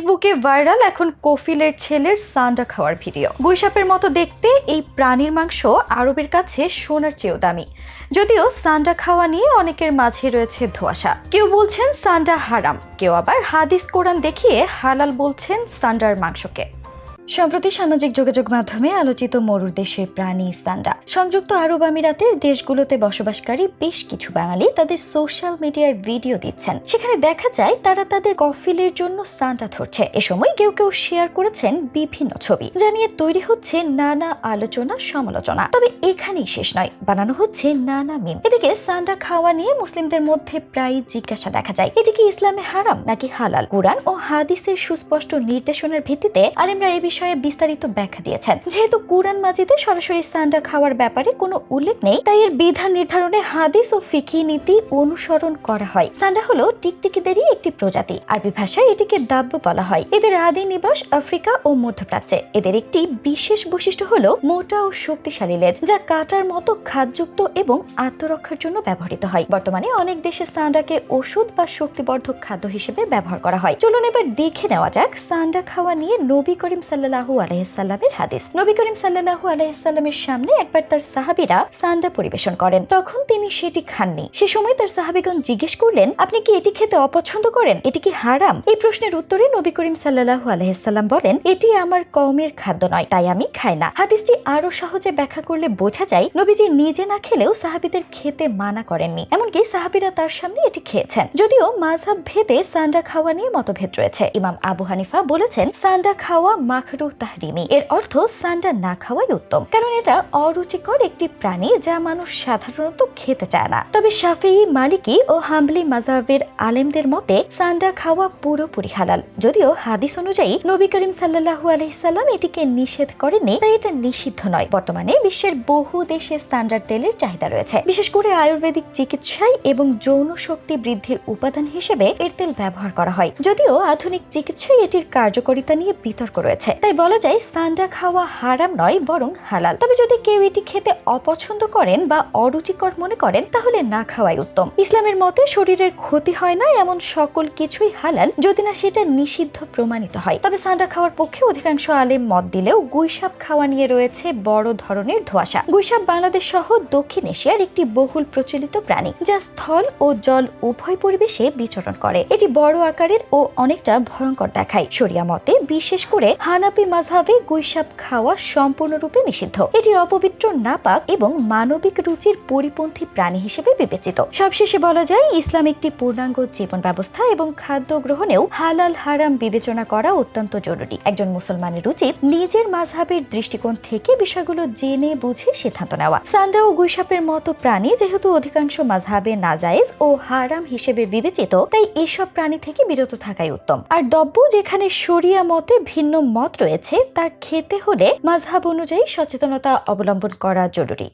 ফেসবুকে ভাইরাল এখন কফিলের ছেলের সান্ডা খাওয়ার ভিডিও। গুইসাপের মতো দেখতে এই প্রাণীর মাংস আরবের কাছে সোনার চেয়েও দামি। যদিও সান্ডা খাওয়া নিয়ে অনেকের মাঝে রয়েছে ধোয়াশা। কেউ বলছেন সান্ডা হারাম, কেউ আবার হাদিস কোরআন দেখিয়ে হালাল বলছেন সান্ডার মাংসকে। সম্প্রতি সামাজিক যোগাযোগ মাধ্যমে আলোচিত মরুর দেশের প্রাণী সান্ডা। সংযুক্ত আরব আমিরাতের দেশগুলোতে বসবাসকারী বেশ কিছু বাঙালি তাদের সোশ্যাল মিডিয়ায় ভিডিও দিচ্ছেন। সেখানে দেখা যায় তারা তাদের কফিলের জন্য সান্ডা ধরছে। এ সময় কেউ কেউ শেয়ার করেছেন বিভিন্ন ছবি। যা নিয়ে তৈরি হচ্ছে নানা আলোচনা সমালোচনা। তবে এখানেই শেষ নয়। বানানো হচ্ছে নানা মিম। এদিকে সান্ডা খাওয়া নিয়ে মুসলিমদের মধ্যে প্রায় জিজ্ঞাসা দেখা যায়। এটি কি ইসলামে হারাম নাকি হালাল? কোরআন ও হাদিসের সুস্পষ্ট নির্দেশনার ভিত্তিতে আলেমরা এ বিষয়ে বিস্তারিত ব্যাখ্যা দিয়েছেন। যেহেতু কুরআন মাজিদে সরাসরি সান্ডা খাওয়ার ব্যাপারে কোনো উল্লেখ নেই, তাই এর বিধান নির্ধারণে হাদিস ও ফিকি নীতি অনুসরণ করা হয়। সান্ডা হলো টিকটিকিদেরই একটি প্রজাতি। আরবি ভাষায় এটিকে দাব্য বলা হয়। এদের আদি নিবাস আফ্রিকা ও মধ্যপ্রাচ্যে। এদের একটি বিশেষ বৈশিষ্ট্য হলো মোটা ও শক্তিশালী লেজ, যা কাটার মতো খাদযুক্ত এবং আত্মরক্ষার জন্য ব্যবহৃত হয়। বর্তমানে অনেক দেশে সান্ডাকে ওষুধ বা শক্তিবর্ধক খাদ্য হিসেবে ব্যবহার করা হয়। চলুন এবার দেখে নেওয়া যাক সান্ডা খাওয়া নিয়ে নবী করিম সাল্লাহু আলাইসাল্লামের হাদিস। নবী করিম সাল্লাহু আলাইসাল্লামের সামনে একবার তার সাহাবিরা সান্ডা পরিবেশন করেন। তখন তিনি সেটি খাননি। সে সময় তার সাহাবিগণ জিজ্ঞেস করলেন, আপনি কি এটি খেতে অপছন্দ করেন? এটি কি হারাম? এই প্রশ্নের উত্তরে নবী করিম সাল্লাহু আলাইসাল্লাম বলেন, এটি আমার কওমের খাদ্য নয়, তাই আমি খাই না। হাদিসটি আরও সহজে ব্যাখ্যা করলে বোঝা যায়, নবীজি নিজে না খেলেও সাহাবিদের খেতে মানা করেননি। এমনকি সাহাবিরা তার সামনে এটি খেয়েছেন। যদিও মাঝহাব ভেদে সান্ডা খাওয়া নিয়ে মতভেদ রয়েছে। ইমাম আবু হানিফা বলেছেন সান্ডা খাওয়া মাখরু তাহরিমি এর অর্থ সান্ডা না খাওয়াই উত্তম। কারণ এটা অরুচিকর একটি প্রাণী যা মানুষ সাধারণত খেতে চায় না। তবে শাফি, মালিকি ও হাম্বলি মাজাবের আলেমদের মতে সান্ডা খাওয়া পুরোপুরি হালাল। যদিও হাদিস অনুযায়ী নবী করিম সাল্লাহু আলহিসাল্লাম এটিকে নিষেধ করেনি তাই এটা নিষিদ্ধ নয়। বর্তমানে বিশ্বের বহু দেশে স্ট্যান্ডার্ড তেলের চাহিদা রয়েছে। বিশেষ করে আয়ুর্বেদিক চিকিৎসায় এবং যৌন শক্তি বৃদ্ধির উপাদান হিসেবে এর তেল ব্যবহার করা হয়। যদিও আধুনিক চিকিৎসায় এটির কার্যকারিতা নিয়ে বিতর্ক রয়েছে। তাই বলা যায় সান্ডা খাওয়া হারাম নয়, বরং হালাল। তবে যদি কেউ এটি খেতে অপছন্দ করেন বা অরুচিকর মনে করেন, তাহলে না খাওয়াই উত্তম। ইসলামের মতে শরীরের ক্ষতি হয় না, এমন সকল কিছুই হালাল, যদি না সেটা নিষিদ্ধ প্রমাণিত হয়। তবে সান্ডা খাওয়ার পক্ষে অধিকাংশ আলেম মত দিলেও গুইসাপ খাওয়া নিয়ে রয়েছে বড় ধরনের ধোঁয়াশা। গুইসাপ বাংলাদেশ সহ দক্ষিণ এশিয়ার একটি বহুল প্রচলিত প্রাণী, যা স্থল ও জল উভয় পরিবেশে বিচরণ করে। এটি বড় আকারের ও অনেকটা ভয়ঙ্কর দেখায়। শরিয়া মতে, বিশেষ করে হানাপি মাঝহাবে গুইসাপ খাওয়া সম্পূর্ণরূপে নিষিদ্ধ। এটি অপবিত্র নাপাক এবং মানবিক রুচির পরিপন্থী প্রাণী হিসেবে বিবেচিত। সবশেষে বলা যায়, ইসলাম একটি পূর্ণাঙ্গ জীবন ব্যবস্থা এবং খাদ্য গ্রহণেও হালাল হারাম বিবেচনা করা অত্যন্ত জরুরি। একজন মুসলমানের উচিত নিজের মাঝহাবের দৃষ্টিকোণ থেকে বিষয়গুলো জেনে বুঝে সিদ্ধান্ত নেওয়া। সান্ডা ও গুইসাপের মতো প্রাণী যেহেতু অধিকাংশ মাঝহাবে নাজায়েজ ও হারাম হিসেবে বিবেচিত, তাই এসব প্রাণী থেকে বিরত থাকাই উত্তম। আর দ্রব্য যেখানে শরিয়া মতে ভিন্ন মত রয়েছে তা খেতে হলে মাঝহাব অনুযায়ী সচেতনতা অবলম্বন করা জরুরি।